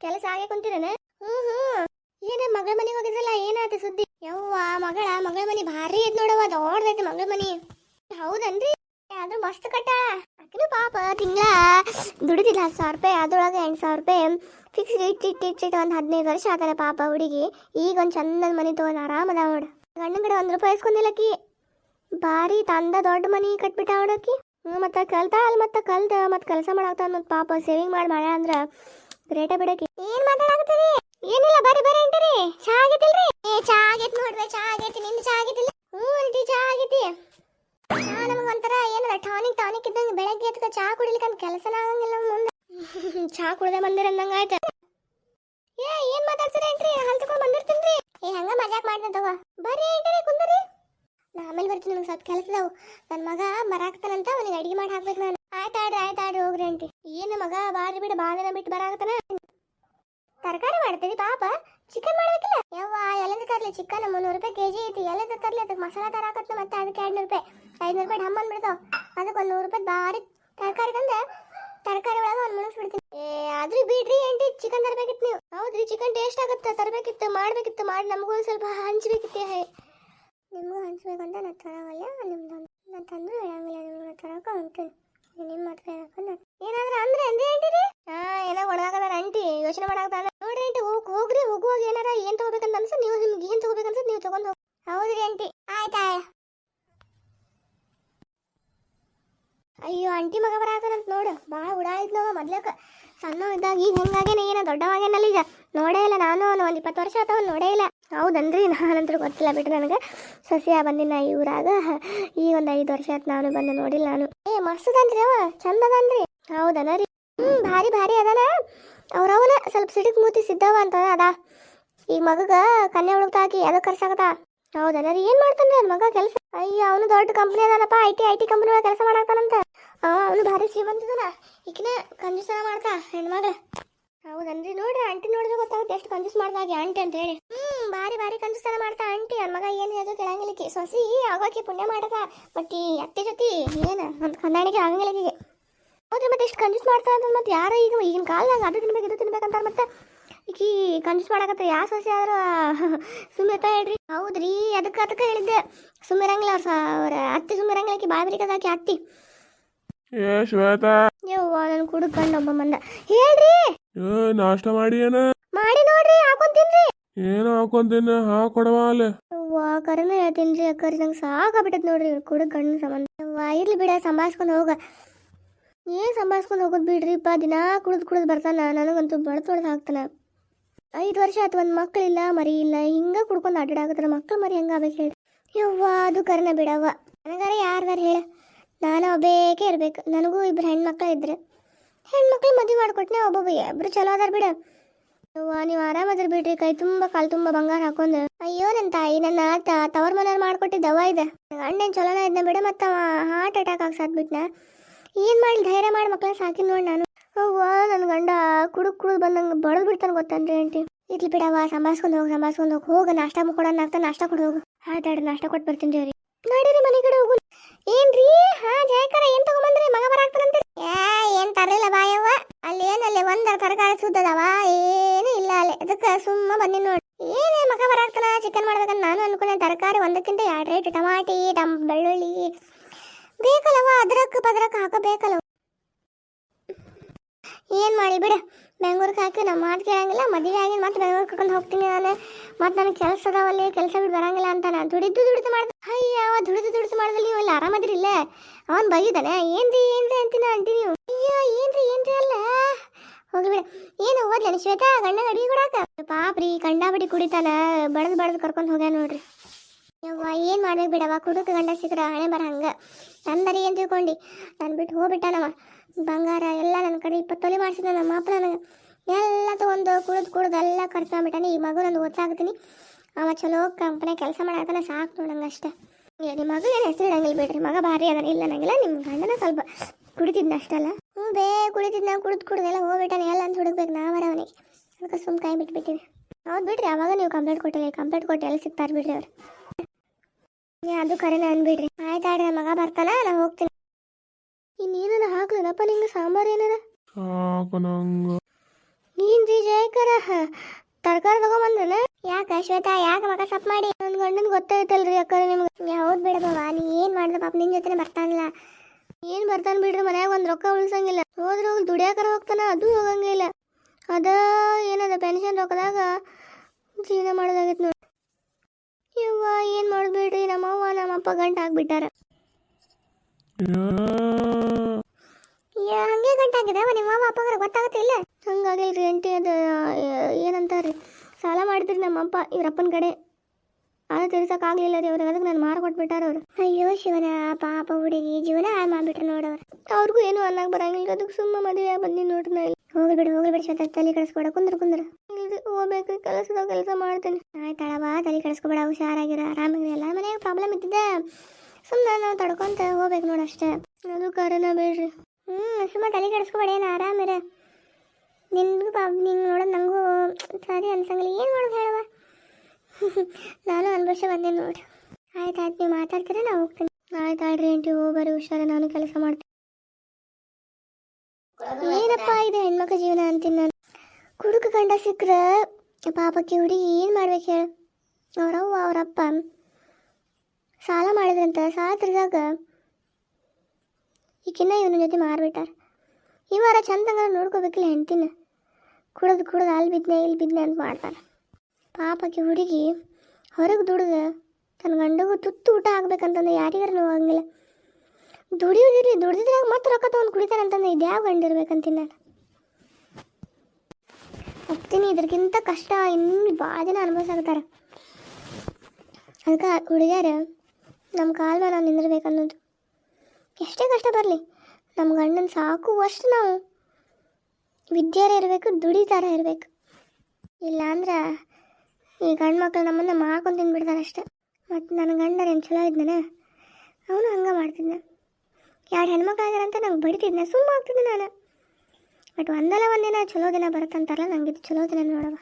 ಕೆಲಸ ಆಗೇ ಕುಂತಿರನ ಹ್ಮ್ ಹ್ಮ್. ಏನ ಮಗಳ ಮನೆಗೆ ಹೋಗಿದ್ರಲ್ಲ, ಏನಾಯ್ತು ಸುದ್ದಿ? ಯವ್ವ, ಮಗಳ ಮಗಳ ಮನೆ ಭಾರಿ ಐತ್ ನೋಡವ್ವ, ದೊಡ್ಡದೈತಿ ಮಗಳ ಮನೆ. ಹೌದನ್ರಿ? ಅದು ಮಸ್ತ್ ಕಟ್ಟ ಅಕ್ಕಿನ ಪಾಪ, ತಿಂಗಳ ದುಡಿದಿಲ್ಲ, ಹತ್ತು ಸಾವಿರ ರೂಪಾಯಿ, ಅದ್ರೊಳಗೆ ಎಂಟು ಸಾವಿರ ರೂಪಾಯಿ ಫಿಕ್ಸ್ ಇಟ್ಟು ಇಟ್ಟು ಇಟ್ಟು ಒಂದು ಹದಿನೈದು ವರ್ಷ ಆತಲ್ಲ ಪಾಪ ಹುಡುಗಿ. ಈಗ ಒಂದು ಚಂದದ ಮನೆ ತೊಗೊಂಡು ಆರಾಮದ ನೋಡು. ಗಂಡನ ಕಡೆ ಒಂದು ರೂಪಾಯಿ ಇಸ್ಕೊಂಡಿಲ್ಲಕಿ ಭಾರಿ ತಂದ, ದೊಡ್ಡ ಮನೆ ಕಟ್ಬಿಟ್ಟ ಅವಡಕ್ಕಿ ಮತ್ತೆ ಕಲ್ತಾಳ ಅಲ್ಲಿ ಮತ್ತೆ ಕಲ್ತ, ಮತ್ತೆ ಕೆಲಸ ಮಾಡಾಕ್ತಾನ ಮತ್ತೆ ಪಾಪ ಸೇವಿಂಗ್ ಮಾಡಿ ಮಾಡ್ಯಾ ಅಂದ್ರ ಗ್ರೇಟ ಬಿಡಕ್ಕೆ ಏನ್ ಮಾತಾಡಕತ್ತೀರಿ? ಏನಿಲ್ಲ, ಬರ್ರಿ ಬರ್ರಿ ಅಂತೀರಿ. ಚಾ ಆಗೈತಿಲ್ರಿ? ಏ, ಚಾ ಆಗೈತಿ ನೋಡ್ರಿ, ಚಾ ಆಗೈತಿ, ನಿಂದ ಚಾ ಆಗೈತಿಲ್ಲ ಹ್ಞೂ ಅಂಟಿ ಚಾ ಆಗೈತಿ. ಚಾ ನಮಗೆ ಒಂಥರ ಏನದ, ಟಾನಿಕ್ ಟಾನಿಕ್ ಇದ್ದಂಗೆ ಬೆಳಗ್ಗೆ ಎದ್ಕ ಚಾ ಕುಡಿಲಿಕ್ಕೆ ಕೆಲಸನ ಆಗಂಗಿಲ್ಲ ಮುಂದೆ. ಚಾ ಕುಡ್ದೆ ಬಂದಿರ ಅಂದಂಗ ಆಯ್ತು. ಏ, ಏನ್ ಮಾತಾಡ್ತೀರಿ ಅಂತ್ರಿ ಹಲ್ ಬಂದಿರ್ತೀನಿ ಬಂದಿರ್ತೀನ್ರಿ. ಏ, ಹಂಗ ಮಜಾಕ್ ಮಾಡ್ದೆ ತಗೋ. ಬರ್ರಿ ಅಂತೀರಿ, ಕುಂದರಿ. ನಾ ಆಮೇಲೆ ಬರ್ತೀನಿ ನಂಗೆ ಸ್ವಲ್ಪ ಕೆಲಸ ಅದಾವು. ನನ್ನ ಮಗ ಬರಾಕತ್ತಾನಂತ ಅವನಿಗೆ ಅಡಿಗೆ ಮಾಡಿ ಹಾಕ್ಬೇಕು ನಾನು. ಆಯ್ತಾಡ್ರಿ ಆಯ್ತಾಡ್ರಿ ಹೋಗ್ರಿ ಅಂಟಿ ಏನು ಮಗ, ಬಾರಿ ಬಿಡು ಭಾಳ ಬಿಟ್ಟು ಬರಾಕತ್ತಾನ. ತರಕಾರಿ ಮಾಡ್ತೀವಿ, ಪಾಪ. ಚಿಕನ್ ಮಾಡ್ಬೇಕಿಲ್ಲ? ಯವ್ವ ಎಲ್ಲದ ತರ್ಲಿ ಚಿಕನ್? ಮುನ್ನೂರು ರೂಪಾಯಿ ಕೆಜಿ ಐತಿ. ಎಲ್ಲದ ತರ್ಲಿ ಅದಕ್ಕೆ ಮಸಾಲ ತರಾಕತ್ನ ಮತ್ತೆ ಅದಕ್ಕೆ ಎರಡ್ನೂರು ರೂಪಾಯಿ. ಐನೂರು ರೂಪಾಯಿ ಹಮ್ಮನ್ ಅಂದ್ಬಿಡ್ತಾವ ಅದಕ್ಕೆ ಒಂದು ನೂರು ರೂಪಾಯಿ ಭಾರಿ ತರಕಾರಿ ತಂದೆ. ತರಕಾರಿ ಒಳಗೆ ಒಂದು ಮುಳುಗಿಸ್ಬಿಡ್ತೀನಿ ಏ, ಆದ್ರೂ ಬಿಡ್ರಿ ಆಂಟಿ. ಚಿಕನ್ ತರಬೇಕಿತ್ತು ನೀವು. ಹೌದ್ರಿ, ಚಿಕನ್ ಟೇಸ್ಟ್ ಆಗುತ್ತೆ. ತರಬೇಕಿತ್ತು, ಮಾಡ್ಬೇಕಿತ್ತು. ಮಾಡಿ ನಮಗೂ ಸ್ವಲ್ಪ ಹಂಚ್ಬೇಕಿತ್ತು, ಹೇ. ನಿಮಗೂ ಹಂಚ್ಬೇಕಂತ ನಾನು ತರವಲ್ಲ, ನಿಮ್ದು ನಾನು ತಂದು ಹೇಳಂಗಿಲ್ಲ ನಿಮ್ಗೆ ತರಕ ನಿಮ್ಮ ಮಾತು ಕೇಳಕ್ಕೆ ಏನಾದ್ರೂ ಅಂದ್ರೆ ಅಂದ್ರಿ ಅಂತೀರಿ ಹಾ ಏನೋ ಒಣಗಾಕದಾರ ಆಂಟಿ ಯೋಚನೆ ಮಾಡಾಕತ್ತಾನ ನೋಡ್ರಿ ಆಂಟಿ ಹೋಗ್ ಹೋಗ್ರಿ ಹೋಗುವಾಗ ಏನಾರ ಏನ್ ತಗೋಬೇಕಂತ ಅನ್ಸ ನೀವು ನಿಮ್ಗೆ ಏನ್ ತಗೋಬೇಕನ್ಸ ನೀವು ತಗೊಂಡ್ ಹೋಗಿ ಹೌದ್ರಿ ಆಂಟಿ. ಆಯ್ತಾ ಅಯ್ಯೋ, ಆಂಟಿ ಮಗ ಬರಾಕನಂತ ನೋಡು. ಭಾಳ ಉಡಾಯ್ತು ನೋವ ಮೊದ್ಲಕ ಸಣ್ಣ ಇದ್ದಾಗ ಈಗ ಹೆಂಗಾಗೇನ ಏನ ದೊಡ್ಡವಾಗೇನಲ್ಲ ಈಗ. ನೋಡೇ ಇಲ್ಲ ನಾನು ಅವನು. ಒಂದು ಇಪ್ಪತ್ತು ವರ್ಷ ಆತವ್ ನೋಡೇ ಇಲ್ಲ. ಹೌದನ್ರಿ ನಾನಂತೂ ಗೊತ್ತಿಲ್ಲ ಬಿಟ್ಟು ನನಗೆ. ಸಸ್ಯ ಬಂದಿನ ಈ ಊರಾಗ. ಈಗ ಒಂದು ಐದು ವರ್ಷ ಆಯ್ತು ನಾನು ಬಂದು ನೋಡಿಲ್ಲ ನಾನು. ಏ ಮಸ್ತದನ್ರಿ ಅವ. ಚಂದ ಅದನ್ರಿ ಹೌದನ ರೀ? ಹ್ಞೂ ಭಾರಿ ಭಾರಿ ಅದನ. ಅವ್ರವನ ಸ್ವಲ್ಪ ಸಿಡಿಕ್ ಮೂತಿ ಸಿದ್ದವ ಅಂತ ಅದ. ಈ ಮಗಗ ಕನ್ಯಾ ಹುಡುಕ್ತಾಕಿ ಅದಕ್ಕೆ ಕರ್ಸಾಕತ್ತ? ಹೌದನ ರೀ, ಏನು ಮಾಡ್ತಾನೆ ನನ್ನ ಮಗ ಕೆಲಸ? ಅಯ್ಯ, ಅವನು ದೊಡ್ಡ company ಅದಾನಪ್ಪ I T I T company ಒಳಗೆ ಕೆಲಸ ಮಾಡಾಕ್ತಾನಂತ ಅವನು ಭಾರಿ ಶ್ರೀಮಂತದನ ಈಗಿನ ಕಂಜೂಸನ ಮಾಡ್ತಾ, ಹೆಣ್ಮಗಳ. ಹೌದನ್ರಿ, ನೋಡ್ರಿ ಆಂಟಿ ನೋಡಿದ್ರೆ ಗೊತ್ತಾಗುತ್ತೆ ಎಷ್ಟು ಕಂಜೂಸ್ ಮಾಡ್ದಾಗೆ ಆಂಟಿ ಅಂತ ಹೇಳಿ. ಹ್ಮ್, ಭಾರಿ ಭಾರಿ ಕಂಜೂಸ್ತನ ಮಾಡ್ತಾ ಆಂಟಿ ನನ್ನ ಮಗ ಏನು ಹೇಳೋದು ಕೇಳಂಗಿಲ್ಲಕಿ ಸೊಸಿ, ಆಗೋಕೆ ಪುಣ್ಯ ಮಾಡದ. ಬಟ್ ಈ ಅತ್ತೆ ಜೊತೆ ಏನು ಒಂದು ಹೊಂದಾಣಿಕೆ ಆಗಂಗಿಲ್ಲ ಹೌದು ಹೌದ್ರಿ, ಮತ್ತೆ ಎಷ್ಟು ಕಂಜೂಸ್ ಮಾಡ್ತಾ ಅಂತ ಮತ್ತೆ ಯಾರು ಈಗ ಈಗಿನ ಕಾಲದಾಗ ಅದು ತಿನ್ಬೇಕು, ಇದು ತಿನ್ಬೇಕಂತಾರ ಮತ್ತೆ. ಈಕಿ ಕನ್ಸ್ ಮಾಡಕತ್ತ ಯಾವ ಸೊಸೆ ಆದ್ರ ಸುಮೇತ ಹೇಳ್ರಿ. ಹೌದ್ರಿ ಅದಕ್ಕ ಅದಕ್ಕ ಹೇಳಿದ್ದೆ. ಸುಮ್ಮಿರಂಗಿಲ್ಲ ಅವ್ರ ಅವ್ರ ಅತ್ತಿ ಸುಮ್ಮಿರಂಗಿಲ್ಲ ಆಕಿ ಬಾಯ್ ಬರಿಕದಾಕಿ ಅತ್ತಿ. ಏ ಶ್ವೇತಾ. ಯವ್ವ ನನ್ ಕುಡುಕ್ ಗಂಡ ಒಬ್ಬ ಬಂದ ಹೇಳ್ರಿ. ಏ ನಾಷ್ಟ ಮಾಡಿ ಏನ? ಮಾಡಿ ನೋಡ್ರಿ ಹಾಕೊಂತೀನ್ರಿ ತಿನ್ರಿ. ಏನು ಹಾಕೊಂತೀನಿ ಹಾ ಕೊಡವ ಅಲ್ಲೇ. ಯವ್ವ ಕರೆನ ಹೇಳ್ತೀನ್ರಿ ಅಕ್ಕರಿ ನಂಗೆ ಸಾಕಾಗ್ಬಿಟ್ಟತ್ ನೋಡ್ರಿ ಗಣ್ಣ ಸಂಬಂಧ. ಯವ್ವ ಇರ್ಲಿ ಬಿಡ ಸಂಭಾಸ್ಕೊಂಡು ಹೋಗ. ಏನ್ ಸಂಭಾಸ್ಕೊಂಡು ಹೋಗೋದ್ ಬಿಡ್ರಿಪ್ಪ ದಿನಾ ಕುಡಿದ್ ಕುಡಿದ್ ಬರ್ತಾನ. ನನಗಂತೂ ಬಳತ್ ಹೊಡೆದ್ ಹಾಕ್ತಾನ ಐದು ವರ್ಷ ಆಯ್ತು, ಒಂದು ಮಕ್ಕಳಿಲ್ಲ ಮರಿ ಇಲ್ಲ, ಹಿಂಗ ಕುಡ್ಕೊಂಡು ಅಡ್ಡಾಡಕತ್ತಾರ ಮಕ್ಕಳ ಮರಿ ಹೆಂಗಾಗ್ಬೇಕು ಹೇಳಿ. ಯವ್ವ, ಅದು ಕರ್ನ ಬಿಡವ್ವ. ನನಗಾರ ಯಾರ್ದಾರ ಹೇಳ? ನಾನು ಒಬ್ಬೇಕೇ ಇರ್ಬೇಕು. ನನಗೂ ಇಬ್ರು ಹೆಣ್ಮಕ್ಳು ಇದ್ರೆ. ಹೆಣ್ಮಕ್ಳು ಮದುವೆ ಮಾಡ್ಕೊಟ್ನೆ ಒಬ್ಬೊಬ್ಬ ಇಬ್ರು ಚಲೋ ಅದಾರ ಬಿಡ. ಯವ್ವ, ನೀವು ಆರಾಮದ್ರ ಬಿಡ್ರಿ. ಕೈ ತುಂಬ, ಕಾಲು ತುಂಬ ಬಂಗಾರ ಹಾಕೊಂಡು. ಅಯ್ಯೋ ನನ್ನ ತಾಯಿ ನನ್ನ ಆತ, ತವರ್ ಮನೆಯವ್ರು ಮಾಡ್ಕೊಟ್ಟಿದ್ದ ದವ ಇದೆ. ಅಣ್ಣನ್ ಚಲೋನ ಇದ್ನ ಬಿಡ ಮತ್ತ ಹಾರ್ಟ್ ಅಟ್ಯಾಕ್ ಆಗಿ ಸಾತ್ಬಿಟ್ನ ಏನ್ ಮಾಡ್ಲಿ? ಧೈರ್ಯ ಮಾಡಿ ಮಕ್ಳನ್ನ ಸಾಕಿ ನೋಡಿ ನಾನು. ಅವ್ವ ನನ್ನ ಗಂಡ ಕುಡುಕ್ ಕುಡಿದು ಬಂದಂಗೆ ಬಡದ್ ಬಿಡ್ತಾನೆ ಗೊತ್ತನ್ರಿ ಆಂಟಿ ಇರ್ಲಿ ಬಿಡವ್ವ ಸಂಭಾಸ್ಕೊಂಡು ಹೋಗಿ ಸಂಭಾಸ್ಕೊಂಡು ಹೋಗಿ. ಹೋಗ, ನಾಷ್ಟ ಕೊಡೋಣ ಆಗ್ತಾ ನಾಷ್ಟ ಕೊಡು ಹೋಗು. ಆಯ್ತಾಡ್ರಿ ನಾಷ್ಟ ಕೊಟ್ಟು ಬರ್ತೀನಿ ರೀ ನೋಡಿರಿ ಮನೆ ಕಡೆ ಹೋಗು. ಏನ್ರಿ? ಹಾ, ಜಯಕರ, ಏನ್ ತಗೊಂಬಂದ್ರಿ? ಮಗ ಬರಾಕ್ತಾನಂತ ಏನ್ ತರಲಿಲ್ಲ ಬಾಯವ್ವ ಅಲ್ಲಿ ಏನಲ್ಲಿ ಒಂದ ತರಕಾರಿ ಸುದ್ದದವ? ಏನು ಇಲ್ಲ ಅಲ್ಲಿ. ಅದಕ್ಕೆ ಸುಮ್ಮ ಬಂದಿನಿ ನೋಡಿ. ಏನೇ ಮಗ ಬರಾಕ್ತಾನ ಚಿಕನ್ ಮಾಡ್ಬೇಕಂತ ನಾನು ಅನ್ಕೊಂಡೆ. ತರಕಾರಿ ಒಂದಕ್ಕಿಂತ ಎರಡು ರೇಟ್ ಟಮಾಟಿ ಟಮ್ ಬೆಳ್ಳುಳ್ಳಿ. ಬೇಕಲ್ಲವ ಅದ್ರಕ್ ಪದ್ರಕ್ ಹಾಕಬೇಕಲ್ಲ ಏನ್ ಮಾಡಿ ಬಿಡ. ಬೆಂಗ್ಳೂರಿಗೆ ಹಾಕಿ ನಮ್ಮ ಮಾತು ಕೇಳಂಗಿಲ್ಲ, ಮದುವೆ ಆಗಿ ಮತ್ತೆ ಬೆಂಗ್ಳೂರ್ ಕರ್ಕೊಂಡು ಹೋಗ್ತೀನಿ ನಾನು. ಮತ್ತೆ ನನಗೆ ಕೆಲಸ ಅದಾವಲ್ಲಿ, ಕೆಲಸ ಬಿಟ್ಟು ಬರಂಗಿಲ್ಲ ಅಂತ ನಾನು ದುಡಿದು ದುಡಿದು ಮಾಡ್ದೆ. ಅಯ್ಯ, ಅವ ದುಡಿದು ದುಡಿದು ಮಾಡಿದಲ್ಲಿ ನೀವು ಆರಾಮದ್ರಿ ಇಲ್ಲ? ಅವನು ಬೈದಾನೆ. ಏನ್ರಿ ಏನ್ರಿ ಅಂತೀನಿ ಅಂತೀನಿ ಅಯ್ಯೋ, ಏನ್ರಿ ಏನ್ರಿ ಅಲ್ಲ? ಹೋಗಿ ಬಿಡ. ಏನು ಓದ್ಲೇನು ಶ್ವೇತಾ? ಗಂಡ ಅಡಿಗೆ ಕೊಡಾಕ ಪಾಪ್ರಿ, ಕಂಡಾಬಡಿ ಕುಡಿತಾನ. ಬಡದು ಬಡದು ಕರ್ಕೊಂಡು ಹೋಗ್ಯಾನ ನೋಡ್ರಿ. ಯವ್ವ, ಏನು ಮಾಡ್ಬೇಕು ಬಿಡವ ಕುಡುಕ ಗಂಡ ಸಿಕ್ಕ್ರ ಹಣೆ ಬರ ಹಂಗೆ. ನಂದರಿ ಏನು ತಿಳ್ಕೊಂಡು? ನಾನು ಬಿಟ್ಟು ಹೋಗ್ಬಿಟ್ಟಾನವ ಬಂಗಾರ ಎಲ್ಲ ನನ್ನ ಕಡೆ ಇಪ್ಪತ್ತು ತೊಲೆ ಮಾಡಿಸಿದ ನಮ್ಮ ಅಪ್ಪ ನನಗೆ. ಎಲ್ಲ ತಗೊಂಡು ಕುಡಿದು ಕುಡ್ದು ಎಲ್ಲ ಕರ್ಕೊಂಡ್ಬಿಟ್ಟಾನೆ ಈ ಮಗು ನಂದು ಓದ್ಸಾಕತ್ತೀನಿ ಅವ ಚಲೋ ಕಂಪ್ನಿ ಕೆಲಸ ಮಾಡಾಕನ ಸಾಕು ನೋಡಂಗೆ ಅಷ್ಟೇ. ನಿಮ್ಮ ಮಗು ಏನು ಹೆಸರು ಇಡಂಗಿಲ್ಲ ಬಿಡ್ರಿ. ಮಗ ಭಾರಿ ಅದಾನ. ಇಲ್ಲ ನಂಗಿಲ್ಲ ನಿಮ್ಮ ಗಂಡನ ಸ್ವಲ್ಪ ಕುಡಿತಿದ್ನ ಅಷ್ಟಲ್ಲ. ಹ್ಞೂ ಬೇ, ಕುಡಿತಿದ್ನ, ಕುಡಿದು ಕುಡ್ದೆಲ್ಲ ಹೋಗ್ಬಿಟ್ಟಾನೆ. ಎಲ್ಲ ಅಂತ ಹುಡುಕ್ಬೇಕು ನಾವರ ಅವನಿಗೆ. ಅದಕ್ಕೆ ಸುಮ್ಮ ಕೈ ಬಿಟ್ಬಿಟ್ಟಿದೆ. ಹೌದು ಬಿಡ್ರಿ, ಅವಾಗ ನೀವು ಕಂಪ್ಲೇಂಟ್ ಕೊಟ್ಟಿಲ್ಲ. ಕಂಪ್ಲೇಂಟ್ ಕೊಟ್ಟು ಎಲ್ಲಿ ಸಿಗ್ತಾರೆ ಬಿಡ್ರಿ ಅವ್ರು. ಅದು ಕರೆನ ಅನ್ಬಿಡ್ರಿ. ಆಯ್ತಾಡ್ರಿ ನಮ್ಮ ಮಗ ಬರ್ತಾನ ನಾ ಹೋಗ್ತೀನಿ. ಇನ್ನೇನನ ಹಾಕ್ಲೇನಪ್ಪ ನಿಂಗೆ ಸಾಂಬಾರ್ ಏನಾರ? ಸಾಕು ರೀ ಜಯಕರ ತರಕಾರಿ ತಗೊಂಬಂದ್ರನ? ಯಾಕ ಶ್ವೇತಾ ಯಾಕ ಮಗ ಸಪ್ ಮಾಡಿ? ನನ್ನ ಗಂಡನ್ ಗೊತ್ತಾಯ್ತಲ್ರಿ ಅಕ್ಕ ನಿಮ್ಗೆ. ಹೌದ್ ಬೇಡ ನೀ ಏನ್ ಮಾಡ್ದ ಪಾಪ ನಿನ್ ಜೊತೆ ಬರ್ತಾನಲ್ಲ. ಏನ್ ಬರ್ತಾನ ಬಿಡ್ರಿ ಮನ್ಯಾಗ ಒಂದ್ ರೊಕ್ಕ ಉಳ್ಸಂಗಿಲ್ಲ. ಹೋದ್ರ ಹೋಗಿ ದುಡಿಯಾಕರ ಹೋಗ್ತಾನ ಅದು ಹೋಗಂಗಿಲ್ಲ. ಅದ ಏನದ ಪೆನ್ಷನ್ ರೊಕ್ಕದಾಗ ಜೀವನ ಮಾಡೋದಾಗೈತಿ ನೋಡಿ. ಯವ್ವ ಏನ್ ಮಾಡ್ಬೇಡ್ರಿ? ನಮ್ಮವ್ವ ನಮ್ಮಪ್ಪ ಗಂಟ ಆಗ್ಬಿಟ್ಟಾರ. ಯಾ, ಹಂಗೆ ಗಂಟ ಆಗಿದೆ ನಿಮ್ಮ ಅವ್ವ ಅಪ್ಪಗಾರ ಗೊತ್ತಾಗತ್ತಿಲ್ಲ ಹಂಗಾಗಿಲ್ರಿ ಅಂಟಿ ಅದು ಏನಂತಾರ್ರಿ? ಸಾಲ ಮಾಡಿದ್ರಿ ನಮ್ಮಪ್ಪ ಇವ್ರಪ್ಪನ ಕಡೆ. ಅದು ತಿರ್ಸಕ್ ಆಗ್ಲಿಲ್ಲ ರೀ ಅವ್ರಿಗೆ ಅದಕ್ಕೆ ನಾನು ಮಾರ್ಕೊಟ್ಬಿಟ್ಟಾರ ಅವ್ರು. ಅಯ್ಯೋ ಶಿವನ, ಪಾಪ ಹುಡುಗಿ, ಜೀವನ ಹಾಳು ಮಾಡ್ಬಿಟ್ರು ನೋಡವ್ರು. ಅವ್ರಿಗೂ ಏನು ಅನ್ನಕ್ ಬರಂಗಿಲ್ಲ ಅದಕ್ಕೆ ಸುಮ್ಮ ಮದುವೆ ಬಂದಿ ನೋಡ್ರಿ ನಾ ಇಲ್ಲಿ. ಹೋಗ್ಲಿ ಬಿಡು ಶ್ವೇತ, ತಲೆ ಕಳ್ಸ್ಕೊಡ ಕುಂದ್ರ ಕುಂದ್ರ. ಹೋಗ್ಬೇಕು ಕೆಲಸದ ಕೆಲಸ ಮಾಡ್ತೇನೆ. ಆಯ್ತಾಳವ ತಲೆ ಹುಷಾರಾಗಿರ ಆರಾಮಾಗಿರ ಎಲ್ಲ ಮನೆಯಾಗ ಪ್ರಾಬ್ಲಮ್ ಇದ್ದಿದ್ದೆ. ಸುಮ್ಮನೆ ನಾವು ತಡ್ಕೊಂತ ಹೋಗ್ಬೇಕು ನೋಡಿ ಅಷ್ಟೇ. ಅದು ಕಾರಣ ಬೇಡ್ರಿ. ಹ್ಞೂ ಸುಮ್ಮ ತಲೆ ಕೆಡಿಸ್ಕೊಬೇಡ, ಏನು ಆರಾಮಿರ ನಿನ್ಗೂ ಪಾಪ, ನಿಂಗೆ ನೋಡೋದು ನನಗೂ ಸರಿ ಅನ್ಸಂಗಿಲ್ಲ. ಏನು ಮಾಡೋದು ಹೇಳವ ನಾನು ಅನ್ಭವಿಸ ಬಂದೆ ನೋಡಿ. ಆಯ್ತು ಆಯ್ತು, ನೀವು ಮಾತಾಡ್ತೀರಾ? ನಾ ಹೋಗ್ತೀನಿ. ಆಯ್ತು ಆಡ್ರಿ ಆಂಟಿ ಹೋಗ್ಬರಿ ಹುಷಾರ, ನಾನು ಕೆಲಸ ಮಾಡ್ತೀನಿ. ಏನಪ್ಪ ಇದು ಹೆಣ್ಮಕ್ಳ ಜೀವನ ಅಂತೀನಿ ನಾನು? ಕುಡುಕ ಗಂಡ ಸಿಕ್ಕರೆ ಪಾಪಕ್ಕೆ ಹುಡುಗಿ ಏನು ಮಾಡ್ಬೇಕು ಹೇಳು? ಅವರವ್ವ, ಅವರಪ್ಪ. ಸಾಲ ಮಾಡಿದ್ರಂತ, ಸಾಲ ತಿರ್ದಾಗ ಈಕಿನ್ನ ಇವನ ಜೊತೆ ಮಾರ್ಬಿಟ್ಟಾರ. ಇವಾರ ಚಂದಂಗ ನೋಡ್ಕೋಬೇಕಿಲ್ಲ ಹೆಂಡ್ತಿನ. ಕುಡದು ಕುಡದು ಅಲ್ಲಿ ಬಿದ್ನೆ ಇಲ್ಲಿ ಬಿದ್ನೆ ಅಂತ ಮಾಡ್ತಾನೆ ಪಾಪಕ್ಕೆ ಹುಡುಗಿ ಹೊರಗೆ ದುಡ್ದು ತನ್ನ ಗಂಡಗೂ ತುತ್ತು ಊಟ ಆಗ್ಬೇಕಂತಂದ್ರೆ ಯಾರಿಗಾರ ನೋವು ಆಗಂಗಿಲ್ಲ ದುಡಿಯೋದಿರಿ ದುಡ್ದಿದ್ರಾಗ ಮತ್ತೆ ರೊಕ್ಕ ತೊಗೊಂಡು ಕುಡಿತಾನಂತಂದ್ರೆ ಇದು ಯಾವ ಗಂಡ ಇರ್ಬೇಕಂತೀನಿ ನಾನು ಹೋಗ್ತೀನಿ ಇದ್ರಕ್ಕಿಂತ ಕಷ್ಟ ಇನ್ನು ಭಾಳ ಜನ ಅನುಭವಿಸಾಗ್ತಾರೆ ಅದಕ್ಕೆ ಹುಡುಗಿಯರು ನಮ್ಮ ಕಾಲ ಮೇಲೆ ನಾವು ನಿಂದಿರ್ಬೇಕನ್ನೋದು. ಎಷ್ಟೇ ಕಷ್ಟ ಬರಲಿ ನಮ್ಮ ಗಂಡನ ಸಾಕುವಷ್ಟು ನಾವು ವಿದ್ಯಾರ ಇರಬೇಕು, ದುಡಿತಾರ ಇರಬೇಕು. ಇಲ್ಲಾಂದ್ರೆ ಈ ಗಂಡು ಮಕ್ಕಳು ನಮ್ಮನ್ನ ಮಾಡ್ಕೊಂಡು ತಿಂದ್ಬಿಡ್ತಾರೆ ಅಷ್ಟೆ ಮತ್ತು ನನ್ನ ಗಂಡ ಏನು ಚಲೋ ಇದ್ದಾನೆ ಅವನು ಹಂಗೆ ಮಾಡ್ತಿದ್ದೆ ಎರಡು ಹೆಣ್ಮಕ್ಳು ಆಗ್ಯಾರಂತ ನಂಗೆ ಬಡಿತಿದ್ದೆ ಸುಮ್ಮ ಆಗ್ತಿದ್ದೆ ನಾನು. ಬಟ್ ಒಂದಲ್ಲ ಒಂದಿನ ಚಲೋ ದಿನ ಬರುತ್ತಂತಾರಲ್ಲ, ನಂಗೆ ಇದು ಚಲೋ ದಿನ ನೋಡವ